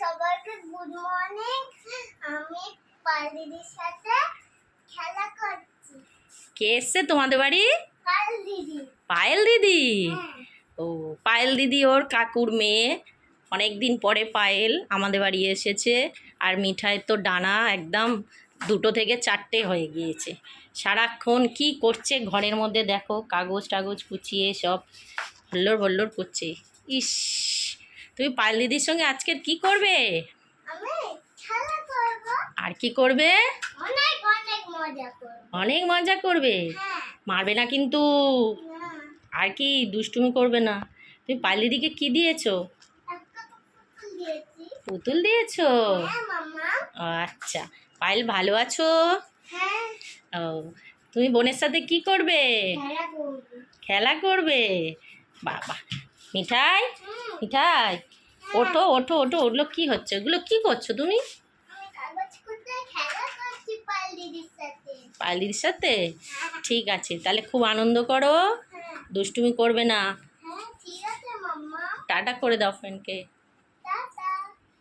সবাইকে good morning আমি পালিদির সাথে খেলা করছি। কে এসছে তোমাদের বাড়ি? পাল দিদি পায়েল দিদি? হ্যাঁ। ও পায়েল দিদি ওর কাকুর মেয়ে। অনেক দিন পরে পায়েল আমাদের বাড়ি এসেছে। আর মিঠাইয়ের তো ডানা একদম দুটো থেকে চারটে হয়ে গিয়েছে। সারাক্ষণ কি করছে ঘরের মধ্যে দেখো কাগজ টাগজ কুচিয়ে সব হল্লোর হল্লোর করছে। ইস তুমি পায়েল দিদির সঙ্গে আজকের কি করবে? আর কি করবে? অনেক মজা করব। হ্যাঁ। মারবে না কিন্তু। আর কি দুষ্টুমি করবে না। তুমি পায়েল দিদিকে কি দিয়েছ? পুতুল দিয়েছি। হ্যাঁ আচ্ছা। পায়েল ভালো আছো? হ্যাঁ। ও তুমি বোনের সাথে কি করবে? খেলা করবে। বাবা মিঠাই? মিঠাই ওঠো ওঠো ওঠো ওগুলো কি হচ্ছে? ওগুলো কি করছ তুমি? আমি কাগজ কুটে খেলা করছি পাল দিদির সাথে? ঠিক আছে তাহলে খুব আনন্দ করো। দুষ্টুমি করবে না। হ্যাঁ টাটা করে দাও ফ্রেন্ডকে